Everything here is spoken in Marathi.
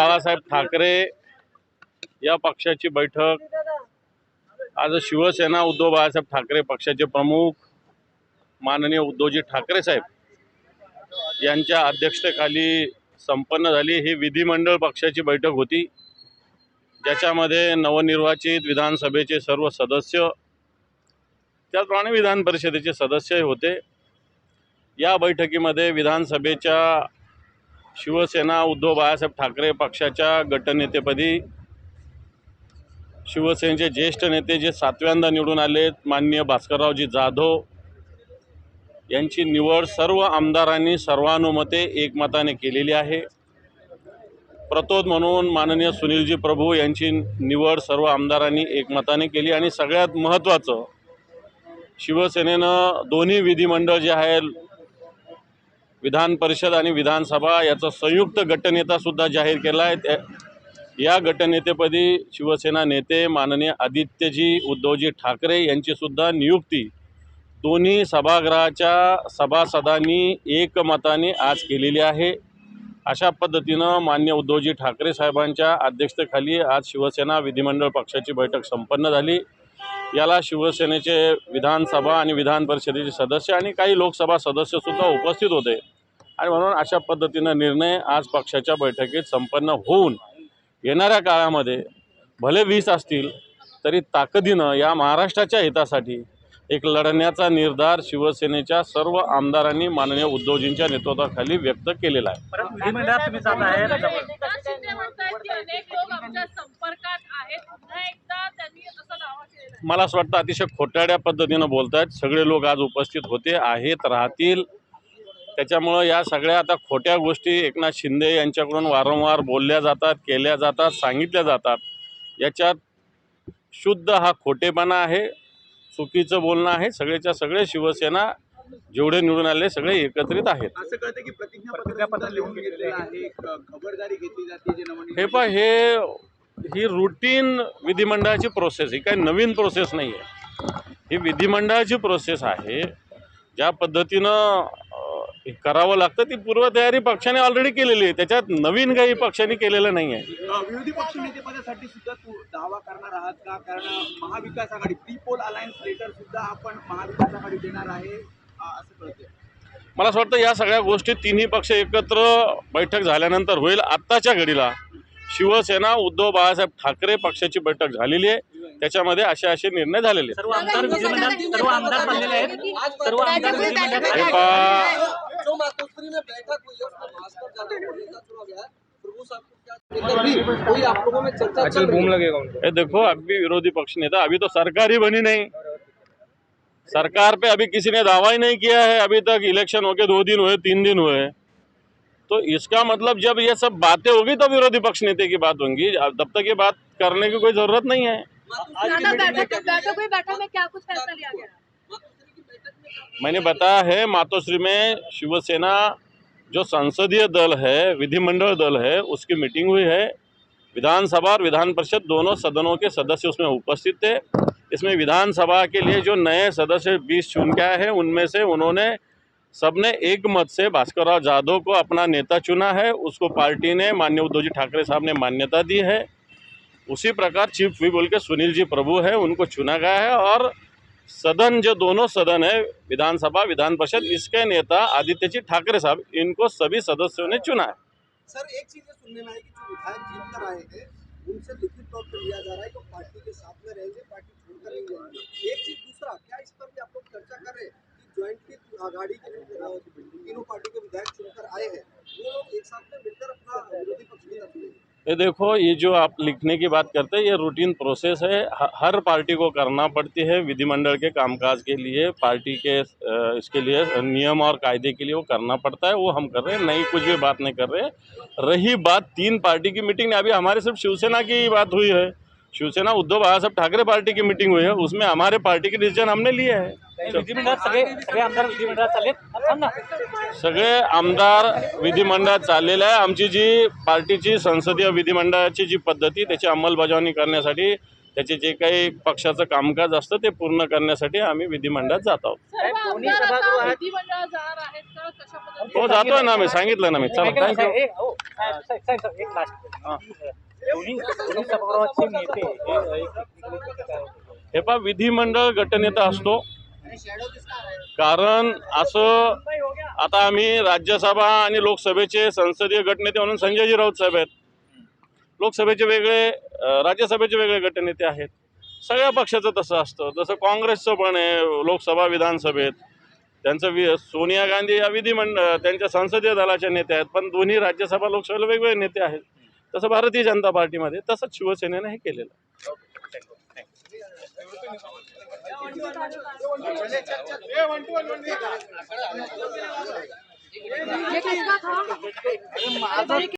बाळासाहेब ठाकरे या पक्षाची बैठक. आज शिवसेना उद्धव बाळासाहेब ठाकरे पक्षाचे प्रमुख माननीय उद्धवजी ठाकरे साहेब यांच्या अध्यक्षतेखाली संपन्न झाली. ही विधिमंडळ पक्षाची बैठक होती. ज्याच्यामध्ये नवनिर्वाचित विधानसभेचे सर्व सदस्य त्याचप्रमाणे विधान परिषदेचे सदस्यही होते. या बैठकीमध्ये विधानसभेच्या शिवसेना उद्धव बाळासाहेब ठाकरे पक्षाच्या गटनेतेपदी शिवसेनेचे ज्येष्ठ नेते जे सातव्यांदा निवडून आलेत माननीय भास्कररावजी जाधव यांची निवड सर्व आमदारांनी सर्वानुमते एकमताने केलेली आहे. प्रतोद म्हणून माननीय सुनीलजी प्रभू यांची निवड सर्व आमदारांनी एकमताने केली आणि सगळ्यात महत्त्वाचं शिवसेनेनं दोन्ही विधिमंडळ जे आहे विधान परिषद आणि विधानसभा याचा संयुक्त गटनेतासुद्धा जाहीर केला आहे. त्या या गटनेतेपदी शिवसेना नेते माननीय आदित्यजी उद्धवजी ठाकरे यांचीसुद्धा नियुक्ती दोन्ही सभागृहाच्या सभासदांनी एकमताने आज केलेली आहे. अशा पद्धतीनं मान्य उद्धवजी ठाकरे साहेबांच्या अध्यक्षतेखाली आज शिवसेना विधिमंडळ पक्षाची बैठक संपन्न झाली. याला शिवसेनेचे विधानसभा आणि विधान परिषदेचे सदस्य आणि काही लोकसभा सदस्यसुद्धा उपस्थित होते. आणि म्हणून अशा पद्धतीनं निर्णय आज पक्षाच्या बैठकीत संपन्न होऊन येणाऱ्या काळामध्ये भले वीस असतील तरी ताकदीनं या महाराष्ट्राच्या हितासाठी एक लढण्याचा निर्धार शिवसेनेच्या सर्व आमदारांनी माननीय उद्धवजींच्या नेतृत्वाखाली व्यक्त केलेला आहे परत विधिमंडळात तुम्ही जात आहे एकनाथ शिंदे म्हणतात की अनेक लोक आमच्या संपर्कात आहेत पुन्हा एकदा त्यांनी असा दावा केलेला आहे मला असं वाटतं अतिशय खोटाड्या पद्धतीनं बोलत आहेत सगळे लोक आज उपस्थित होते आहेत राहतील. त्याच्यामुळं या सगळ्या आता खोट्या गोष्टी एकनाथ शिंदे यांच्याकडून वारंवार बोलल्या जातात केल्या जातात सांगितल्या जातात. याच्यात शुद्ध हा खोटेपणा आहे चुकीचं बोलणं आहे. सगळेच्या सगळे शिवसेना जेवढे निवडून आले सगळे एकत्रित आहेत. हे पहा हे ही रुटीन विधिमंडळाची प्रोसेस ही काही नवीन प्रोसेस नाही आहे ही विधिमंडळाची प्रोसेस आहे. ज्या पद्धतीनं करावं लागतं ती पूर्वतयारी पक्षाने ऑलरेडी केलेली आहे. त्याच्यात नवीन काही पक्षाने केलेलं नाही आहे विरोधी पक्ष नेतेपदासाठी सुद्धा तू दावा करणार आहात का? कारण Mahavikas Aghadi pre poll alliance letter सुद्धा आपण महाविकास आघाडी देणार आहे असं कळतंय. मला असं वाटतं या सगळ्या गोष्टी तिन्ही पक्ष एकत्र बैठक झाल्यानंतर होईल. आत्ताच्या घडीला शिवसेना उद्धव बाळासाहेब ठाकरे पक्षाची बैठक झालेली आहे. त्याच्यामध्ये असे असे निर्णय झालेले देखो अभी विरोधी पक्ष नेता अभी तो सरकार ही बनी नहीं। सरकार पे अभी किसी ने दावा ही नहीं किया है। अभी तक इलेक्शन होके दो दिन हुए तीन दिन हुए तो इसका मतलब जब ये सब बातें होगी तो विरोधी पक्ष नेता की बात होंगी। तब तक ये बात करने की कोई ज़रूरत नहीं है। मैंने बताया है मातोश्री में शिवसेना जो संसदीय दल है विधिमंडल दल है उसकी मीटिंग हुई है। विधानसभा और विधान परिषद दोनों सदनों के सदस्य उसमें उपस्थित थे। इसमें विधानसभा के लिए जो नए सदस्य बीस चुन के आए हैं उनमें से उन्होंने सबने एक मत से भास्कर राव जाधव को अपना नेता चुना है। उसको पार्टी ने माननीय उद्धव जी ठाकरे साहब ने मान्यता दी है। उसी प्रकार चीफ वी बोल के सुनील जी प्रभु है, उनको चुना गया है और सदन जो दोनों सदन है, विधानसभा, विधान परिषद, इसके नेता आदित्य जी ठाकरे साहब, इनको सभी सदस्यों ने चुना है। सर, एक चीज़ सुनने में आई कि जो विधायक जीत कर आए हैं, उनसे लिखित तौर पर लिया जा रहा है कि पार्टी के साथ में रहेंगे, पार्टी छोड़कर जाएँगे। एक चीज़ दूसरा क्या इस पर भी आप लोग चर्चा कर रहे हैं कि ज्वाइंटली आघाड़ी के तीनों पार्टी के विधायक चुनकर आए हैं। वो लोग एक साथ में मिलकर अपना विरोधी पक्ष ये देखो, ये जो आप लिखने की बात करते हैं, ये रूटीन प्रोसेस है। हर पार्टी को करना पड़ती है विधिमंडल के कामकाज के लिए, पार्टी के इसके लिए, नियम और कायदे के लिए वो करना पड़ता है, वो हम कर रहे हैं नई कुछ भी बात नहीं कर रहे रही बात तीन पार्टी की मीटिंग अभी हमारे सिर्फ़ शिवसेना की बात हुई है। शिवसेना उद्धव बाळासाहेब ठाकरे पार्टी की मीटिंग हुई है उसमें हमारे पार्टी के डिसीजन हमने लिए हैं। सगळे आमदार विधिमंडळात चाललेले आहे. आमची जी पार्टीची संसदीय विधिमंडळाची जी पद्धती त्याची अंमलबजावणी करण्यासाठी त्याचे जे काही पक्षाचं कामकाज असतं ते पूर्ण करण्यासाठी आम्ही विधिमंडळात जात आहोत. हो जातोय ना मी सांगितलं ना मी. चला थँक्यू साहेब, एक- दोन्ही नेते हे पा पहा विधिमंडळ गटनेता असतो. कारण असं आता आम्ही राज्यसभा आणि लोकसभेचे संसदीय गटनेते म्हणून संजयजी राऊत साहेब आहेत. लोकसभेचे वेगळे राज्यसभेचे वेगळे गटनेते आहेत. सगळ्या पक्षाचं तसं असतं. जसं काँग्रेसचं पण आहे लोकसभा विधानसभेत. त्यांचं वि सोनिया गांधी या विधिमंडळ त्यांच्या संसदीय दलाच्या नेत्या आहेत. पण दोन्ही राज्यसभा लोकसभेला वेगवेगळे नेते आहेत. तसं भारतीय जनता पार्टीमध्ये तसंच शिवसेनेनं हे केलेलं आहे.